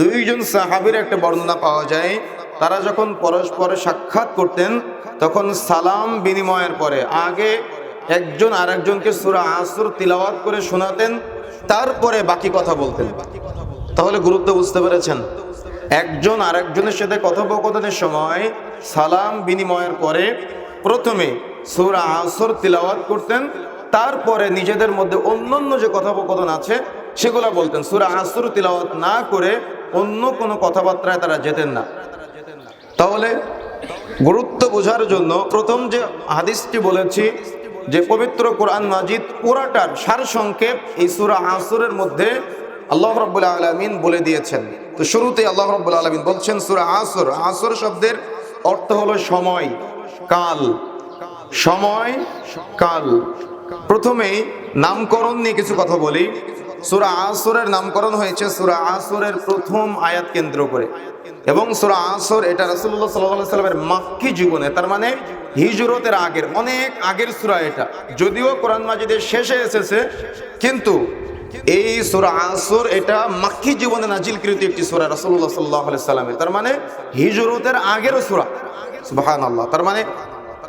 দুইজন সাহাবির একটা বর্ণনা পাওয়া যায়। তারা যখন পরস্পরে সাক্ষাৎ করতেন, তখন সালাম বিনিময়ের পরে আগে একজন আরেকজনকে সুরা আসর তিলাওয়াত করে শোনাতেন, তারপরে বাকি কথা বলতেন। তাহলে গুরুত্ব বুঝতে পেরেছেন? একজন আরেকজনের সাথে কথোপকথনের সময় সালাম বিনিময়ের পরে প্রথমে সুরা আসর তিলাওয়াত করতেন, তারপরে নিজেদের মধ্যে অন্যান্য যে কথোপকথন আছে, সেগুলো বলতেন। সুরা আসর তিলাওয়াত না করে অন্য কোনো কথাবার্তায় তারা যেতেন না। তাহলে গুরুত্ব বোঝার জন্য প্রথম যে হাদিসটি বলেছি যে পবিত্র কোরআন মাজিদ পুরাটার সার সংক্ষেপ এই সুরা আসরের মধ্যে আল্লাহ রব্বুল আলমিন বলে দিয়েছেন। তো শুরুতে আল্লাহ রব্বুল আলমিন বলছেন, সুরা আসর। আসর শব্দের অর্থ হলো সময়, কাল। সময়, কাল। প্রথমেই নামকরণ নিয়ে কিছু কথা বলি। সুরা আসরের নামকরণ হয়েছে সুরা আসরের প্রথম আয়াত কেন্দ্র করে। এবং সুরা আসর এটা রাসুল্লাহ সাল্লাহ সাল্লামের মাক্কি জীবনে, তার মানে হিজরতের আগের, অনেক আগের সুরা এটা। যদিও কোরআন মাজিদের শেষে এসেছে, কিন্তু এই সুরা আসর এটা মাক্কি জীবনে নাজিলকৃত একটি সুরা রসুল্লাহ সাল্লাহ সাল্লামের তার মানে হিজরতের আগেরও সুরা। সুবাহান আল্লাহ তার মানে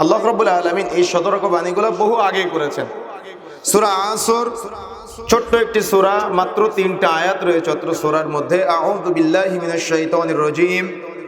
আল্লাহ রব্বুল আলমিন এই সতর্ক বাণীগুলো বহু আগে করেছেন। সুরা আসর ছোট্ট একটি সুরা, মাত্র তিনটা আয়াত রয়েছে অত্র সুরার মধ্যে। আহমদুবিল্লাহ হিমিনের শাইতানির রাজিম।